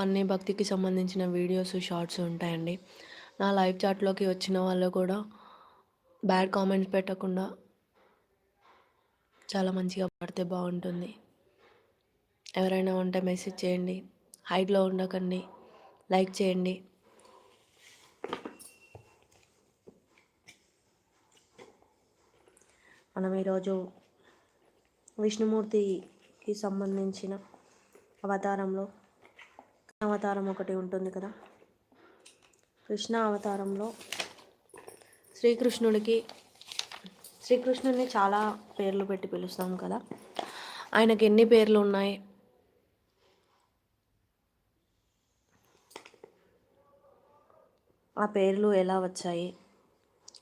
అన్ని భక్తికి సంబంధించిన వీడియోస్ షార్ట్స్ ఉంటాయండి. నా లైవ్ చాట్లోకి వచ్చిన వాళ్ళు కూడా బ్యాడ్ కామెంట్స్ పెట్టకుండా చాలా మంచిగా పడితే బాగుంటుంది. ఎవరైనా ఉంటే మెసేజ్ చేయండి. హైట్లో ఉండకండి. లైక్ చేయండి. మనం ఈరోజు విష్ణుమూర్తికి సంబంధించిన అవతారంలో అవతారం ఒకటి ఉంటుంది కదా. కృష్ణ అవతారంలో శ్రీకృష్ణుడికి శ్రీకృష్ణుడిని చాలా పేర్లు పెట్టి పిలుస్తాం కదా. ఆయనకి ఎన్ని పేర్లు ఉన్నాయి? ఆ పేర్లు ఎలా వచ్చాయి?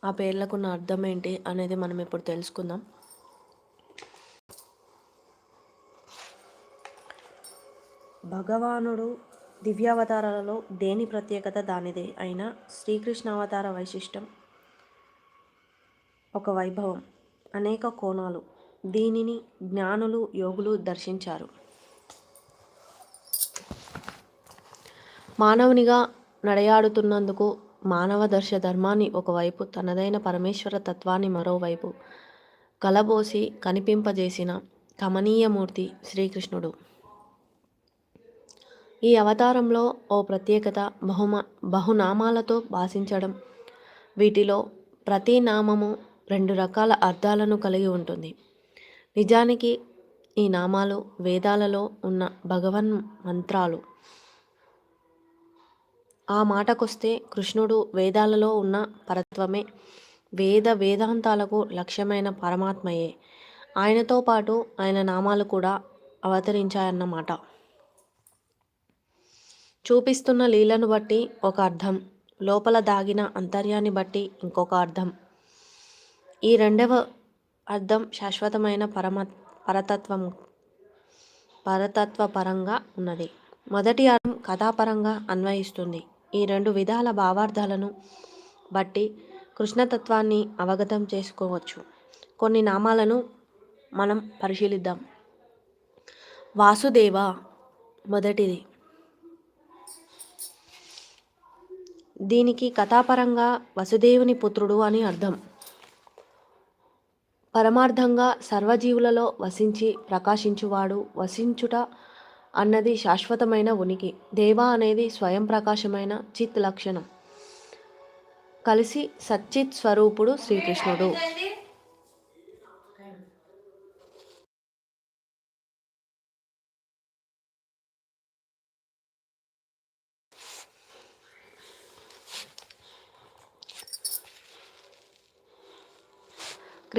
ఆ పేర్లకు ఉన్న అర్థం ఏంటి అనేది మనం ఇప్పుడు తెలుసుకుందాం. భగవానుడు దివ్యావతారాలలో దేని ప్రత్యేకత దానిదే అయినా శ్రీకృష్ణ అవతార వైశిష్టం. ఒక వైభవం అనేక కోణాలు. దీనిని జ్ఞానులు యోగులు దర్శించారు. మానవునిగా నడయాడుతున్నందుకు మానవ దర్శ ధర్మాన్ని ఒకవైపు తనదైన పరమేశ్వర తత్వాన్ని మరోవైపు కలబోసి కనిపింపజేసిన కమనీయమూర్తి శ్రీకృష్ణుడు. ఈ అవతారంలో ఓ ప్రత్యేకత బహుమ బహునామాలతో భాషించడం. వీటిలో ప్రతి నామము రెండు రకాల అర్థాలను కలిగి ఉంటుంది. నిజానికి ఈ నామాలు వేదాలలో ఉన్న భగవన్ మంత్రాలు. ఆ మాటకొస్తే కృష్ణుడు వేదాలలో ఉన్న పరత్వమే వేద వేదాంతాలకు లక్ష్యమైన పరమాత్మయే. ఆయనతో పాటు ఆయన నామాలు కూడా అవతరించాయన్నమాట. చూపిస్తున్న లీలను బట్టి ఒక అర్థం లోపల దాగిన అంతర్యాన్ని బట్టి ఇంకొక అర్థం. ఈ రెండవ అర్థం శాశ్వతమైన పరమ పరతత్వం పరతత్వ పరంగా ఉన్నది. మొదటి అర్థం కథాపరంగా అన్వయిస్తుంది. ఈ రెండు విధాల భావార్థాలను బట్టి కృష్ణతత్వాన్ని అవగతం చేసుకోవచ్చు. కొన్ని నామాలను మనం పరిశీలిద్దాం. వాసుదేవ మొదటిది. దీనికి కథాపరంగా వసుదేవుని పుత్రుడు అని అర్థం. పరమార్థంగా సర్వజీవులలో వసించి ప్రకాశించువాడు వసించుట అన్నది శాశ్వతమైన ఉనికి. దేవ అనేది స్వయం ప్రకాశమైన చిత్ లక్షణం. కలిసి సచ్చిత్ స్వరూపుడు శ్రీకృష్ణుడు.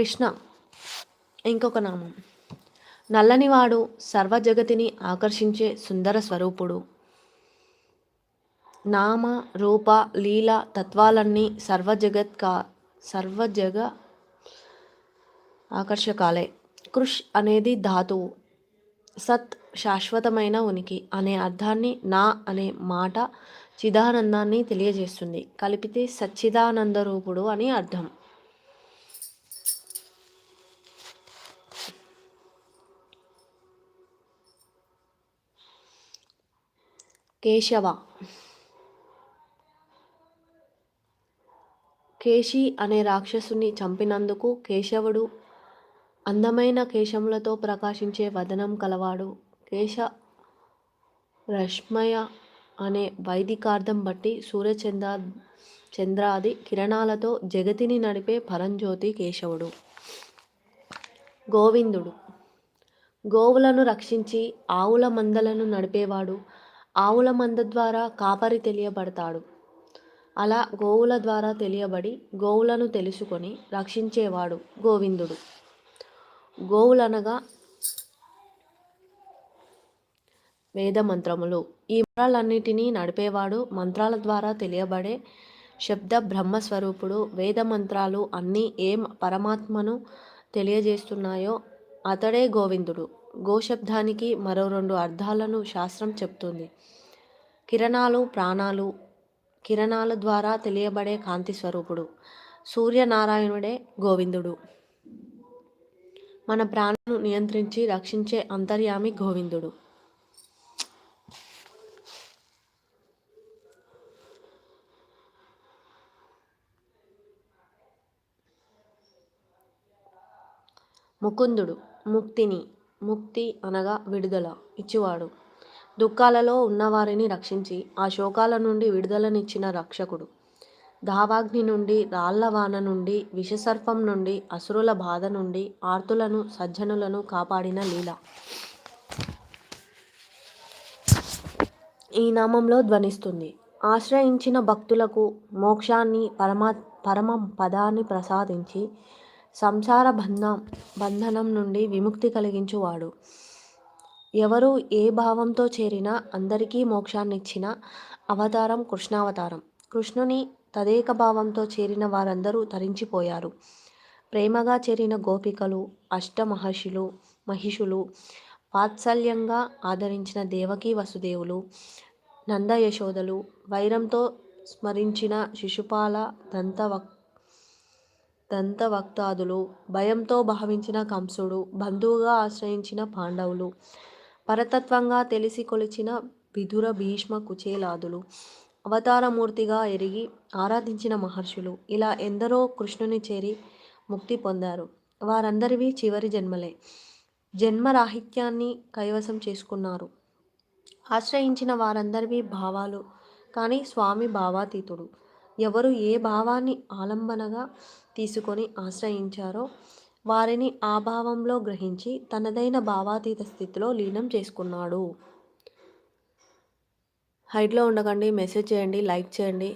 కృష్ణ. ఇంకొక నామం. నల్లనివాడు సర్వజగతిని ఆకర్షించే సుందర స్వరూపుడు. నామ రూప లీల తత్వాలన్నీ సర్వజగత్ కా సర్వజగ ఆకర్షకాలే. కృష్ అనేది ధాతువు. సత్ శాశ్వతమైన ఉనికి అనే అర్థాన్ని నా అనే మాట చిదానందాన్ని తెలియజేస్తుంది. కలిపితే సచ్చిదానంద రూపుడు అని అర్థం. కేశవ. కేశి అనే రాక్షసుని చంపినందుకు కేశవుడు అందమైన కేశములతో ప్రకాశించే వదనం కలవాడు. కేశ రశ్మయ అనే వైదికార్థం బట్టి సూర్యచంద్ర చంద్రాది కిరణాలతో జగతిని నడిపే పరంజ్యోతి కేశవుడు. గోవిందుడు. గోవులను రక్షించి ఆవుల మందలను నడిపేవాడు. ఆవుల మంద ద్వారా కాపరి తెలియబడతాడు. అలా గోవుల ద్వారా తెలియబడి గోవులను తెలుసుకొని రక్షించేవాడు గోవిందుడు. గోవులనగా వేద మంత్రములు ఈ మంత్రాలన్నిటినీ నడిపేవాడు మంత్రాల ద్వారా తెలియబడే శబ్ద బ్రహ్మస్వరూపుడు. వేద మంత్రాలు అన్నీ ఏం పరమాత్మను తెలియజేస్తున్నాయో అతడే గోవిందుడు. గోశబ్దానికి మరో రెండు అర్థాలను శాస్త్రం చెప్తుంది. కిరణాలు ప్రాణాలు కిరణాల ద్వారా తెలియబడే కాంతి స్వరూపుడు. సూర్యనారాయణుడే గోవిందుడు. మన ప్రాణను నియంత్రించి రక్షించే అంతర్యామి గోవిందుడు. ముకుందుడు ముక్తిని ముక్తి అనగా విడుదల ఇచ్చువాడు. దుఃఖాలలో ఉన్నవారిని రక్షించి ఆ శోకాల నుండి విడుదలనిచ్చిన రక్షకుడు. దావాగ్ని నుండి రాళ్ళవాన నుండి విషసర్పం నుండి అసురుల బాధ నుండి ఆర్తులను సజ్జనులను కాపాడిన లీల. ఈ నామంలో ధ్వనిస్తుంది. ఆశ్రయించిన భక్తులకు మోక్షాన్ని పరమా పరమ పదాన్ని ప్రసాదించి సంసార బంధం బంధనం నుండి విముక్తి కలిగించువాడు. ఎవరు ఏ భావంతో చేరినా అందరికీ మోక్షాన్నిచ్చిన అవతారం కృష్ణావతారం. కృష్ణుని తదేక భావంతో చేరిన వారందరూ తరించిపోయారు. ప్రేమగా చేరిన గోపికలు అష్టమహర్షులు మహిషులు వాత్సల్యంగా ఆదరించిన దేవకీ వసుదేవులు నందయశోదలు వైరంతో స్మరించిన శిశుపాల దంతవక్ దంతవక్తాదులు భయంతో భావించిన కంసుడు బంధువుగా ఆశ్రయించిన పాండవులు పరతత్వంగా తెలిసి కొలిచిన విధుర భీష్మ కుచేలాదులు అవతారమూర్తిగా ఎరిగి ఆరాధించిన మహర్షులు ఇలా ఎందరో కృష్ణుని చేరి ముక్తి పొందారు. వారందరివి చివరి జన్మలే. జన్మరాహిత్యాన్ని కైవసం చేసుకున్నారు. ఆశ్రయించిన వారందరివి భావాలు కానీ స్వామి భావాతీతుడు. ఎవరు ఏ భావాన్ని ఆలంబనగా తీసుకొని ఆశ్రయించారో వారిని ఆ భావంలో గ్రహించి తనదైన భావాతీత స్థితిలో లీనం చేసుకున్నాడు. హైట్లో ఉండకండి మెసేజ్ చేయండి లైక్ చేయండి.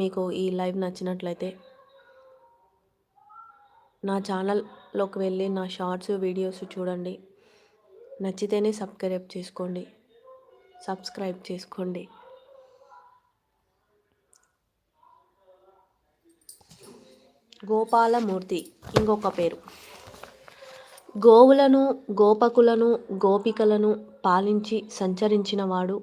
మీకు ఈ లైవ్ నచ్చినట్లయితే నా ఛానల్లోకి వెళ్ళి నా షార్ట్స్ వీడియోస్ చూడండి. నచ్చితేనే సబ్స్క్రైబ్ చేసుకోండి. సబ్స్క్రైబ్ చేసుకోండి. గోపాలమూర్తి ఇంకొక పేరు. గోవులను గోపకులను గోపికలను పాలించి సంచరించినవాడు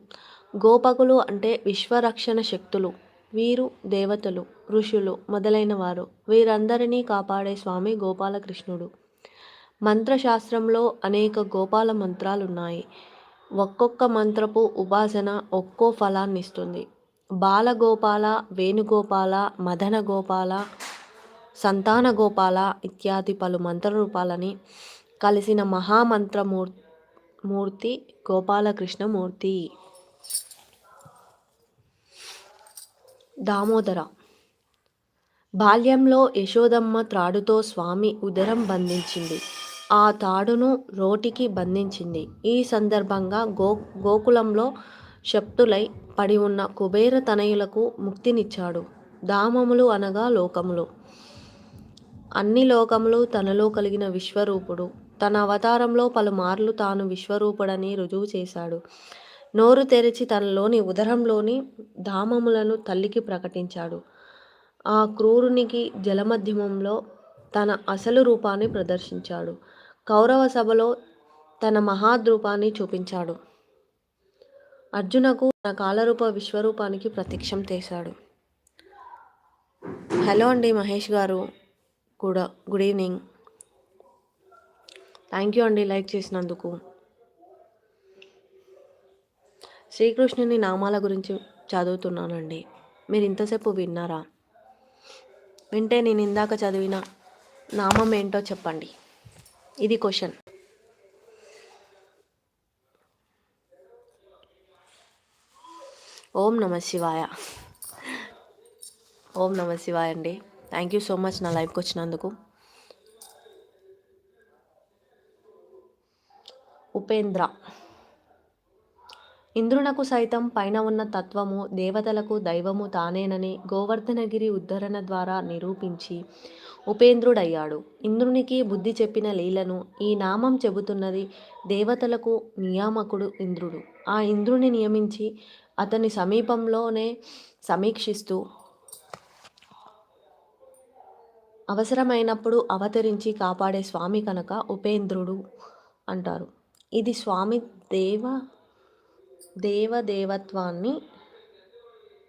గోపకులు అంటే విశ్వరక్షణ శక్తులు. వీరు దేవతలు ఋషులు మొదలైన వారు. వీరందరినీ కాపాడే స్వామి గోపాలకృష్ణుడు. మంత్రశాస్త్రంలో అనేక గోపాల మంత్రాలు ఉన్నాయి ఒక్కొక్క మంత్రపు ఉపాసన ఒక్కో ఫలాన్ని ఇస్తుంది బాలగోపాల వేణుగోపాల మదన గోపాల సంతాన గోపాల ఇత్యాది పలు మంత్రరూపాలని కలిసిన మహామంత్రమూర్ మూర్తి గోపాలకృష్ణమూర్తి. దామోదర. బాల్యంలో యశోదమ్మ త్రాడుతో స్వామి ఉదరం బంధించింది. ఆ తాడును రోటికి బంధించింది. ఈ సందర్భంగా గో గోకులంలో శప్తులై పడి ఉన్న కుబేర తనయులకు ముక్తినిచ్చాడు. దామములు అనగా లోకములు. అన్ని లోకములు తనలో కలిగిన విశ్వరూపుడు. తన అవతారంలో పలుమార్లు తాను విశ్వరూపుడని రుజువు చేశాడు. నోరు తెరిచి తనలోని ఉదరంలోని ధామములను తల్లికి ప్రకటించాడు. ఆ క్రూరునికి జలమధ్యమంలో తన అసలు రూపాన్ని ప్రదర్శించాడు. కౌరవ సభలో తన మహాద్రూపాన్ని చూపించాడు. అర్జునకు తన కాలరూప విశ్వరూపానికి ప్రత్యక్షం చేశాడు. హలో అండి మహేష్ గారు. కూడా. గుడ్ ఈవినింగ్ థ్యాంక్ యూ అండి లైక్ చేసినందుకు. శ్రీకృష్ణుని నామాల గురించి చదువుతున్నానండి. మీరు ఇంతసేపు విన్నారా? వింటే నేను ఇందాక చదివిన నామం ఏంటో చెప్పండి. ఇది క్వశ్చన్ ఓం నమ శివాయ. ఓం నమ శివాయ అండి. థ్యాంక్ యూ సో మచ్ నా లైఫ్కి వచ్చినందుకు. ఉపేంద్ర. ఇంద్రునకు సైతం పైన ఉన్న తత్వము దేవతలకు దైవము తానేనని గోవర్ధనగిరి ఉద్ధరణ ద్వారా నిరూపించి ఉపేంద్రుడయ్యాడు. ఇంద్రునికి బుద్ధి చెప్పిన లీలను ఈ నామం చెబుతున్నది దేవతలకు నియామకుడు ఇంద్రుడు. ఆ ఇంద్రుని నియమించి అతని సమీపంలోనే సమీక్షిస్తూ అవసరమైనప్పుడు అవతరించి కాపాడే స్వామి కనుక ఉపేంద్రుడు అంటారు. ఇది స్వామి దేవ దేవదేవత్వాన్ని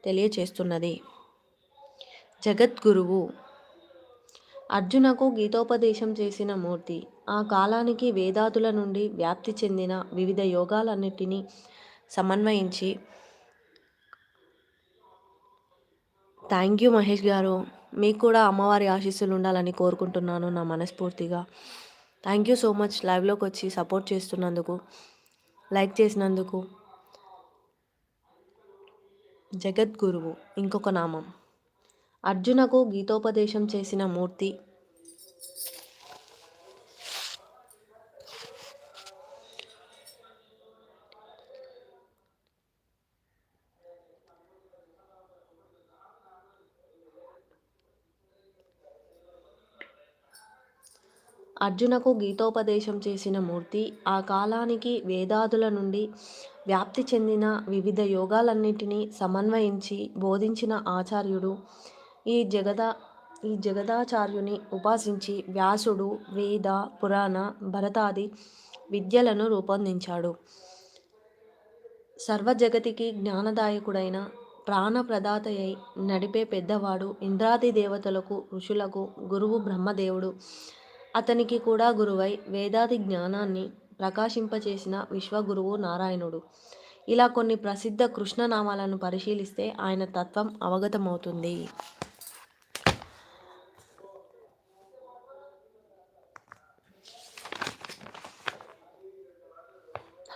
తెలియచేస్తున్నది. జగద్గురువు అర్జునకు గీతోపదేశం చేసిన మూర్తి. ఆ కాలానికి వేదాతుల నుండి వ్యాప్తి చెందిన వివిధ యోగాలన్నిటినీ సమన్వయించి. Thank you Mahesh garu. మీకు కూడా అమ్మవారి ఆశీస్సులు ఉండాలని కోరుకుంటున్నాను నా మనస్ఫూర్తిగా. థ్యాంక్ యూ సో మచ్ లైవ్లోకి వచ్చి సపోర్ట్ చేస్తున్నందుకు లైక్ చేసినందుకు. జగద్గురువు ఇంకొక నామం. అర్జునకు గీతోపదేశం చేసిన మూర్తి. అర్జునకు గీతోపదేశం చేసిన మూర్తి ఆ కాలానికి వేదాదుల నుండి వ్యాప్తి చెందిన వివిధ యోగాలన్నిటినీ సమన్వయించి బోధించిన ఆచార్యుడు ఈ జగద ఈ జగదాచార్యుని ఉపాసించి వ్యాసుడు వేద పురాణ భరతాది విద్యలను రూపొందించాడు. సర్వజగతికి జ్ఞానదాయకుడైన ప్రాణప్రదాతయై నడిపే పెద్దవాడు ఇంద్రాది దేవతలకు ఋషులకు గురువు బ్రహ్మదేవుడు. అతనికి కూడా గురువై వేదాది జ్ఞానాన్ని ప్రకాశింపచేసిన విశ్వగురువు నారాయణుడు. ఇలా కొన్ని ప్రసిద్ధ కృష్ణనామాలను పరిశీలిస్తే ఆయన తత్వం అవగతమవుతుంది.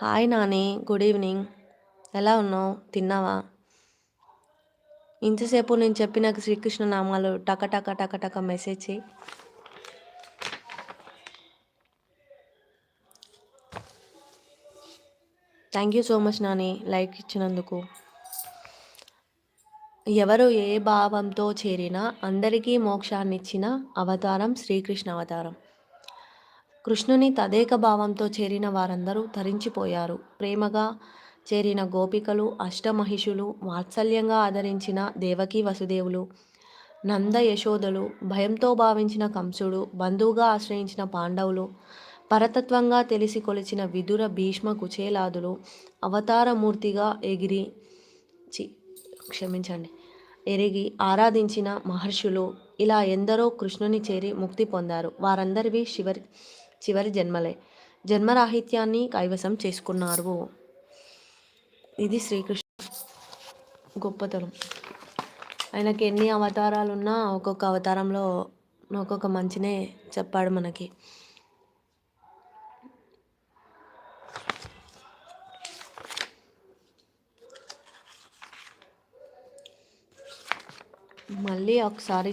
Hi Nani good evening. ఎలా ఉన్నావు? తిన్నావా? ఇంతసేపు నేను చెప్పిన శ్రీకృష్ణ నామాలు టక టక టక టక మెసేజ్ చేయి. Thank you so much Nani like ఇచ్చినందుకు. ఎవరు ఏ భావంతో చేరినా అందరికీ మోక్షాన్ని ఇచ్చిన అవతారం శ్రీకృష్ణ అవతారం. కృష్ణుని తదేక భావంతో చేరిన వారందరూ తరించిపోయారు. ప్రేమగా చేరిన గోపికలు అష్టమహిషులు వాత్సల్యంగా ఆదరించిన దేవకీ వసుదేవులు నంద యశోదలు భయంతో భావించిన కంసుడు బంధువుగా ఆశ్రయించిన పాండవులు పరతత్వంగా తెలిసి కొలిచిన విదుర భీష్మ కుచేలాదులు అవతారమూర్తిగా ఎగిరి చి క్షమించండి ఎరిగి ఆరాధించిన మహర్షులు ఇలా ఎందరో కృష్ణుని చేరి ముక్తి పొందారు. వారందరివి చివరి చివరి జన్మలే. జన్మరాహిత్యాన్ని కైవసం చేసుకున్నారు. ఇది శ్రీకృష్ణ గొప్పతనం. ఆయనకి ఎన్ని అవతారాలు ఉన్నా ఒక్కొక్క అవతారంలో ఒక్కొక్క మంచినే చెప్పాడు మనకి. మళ్ళీ ఒకసారి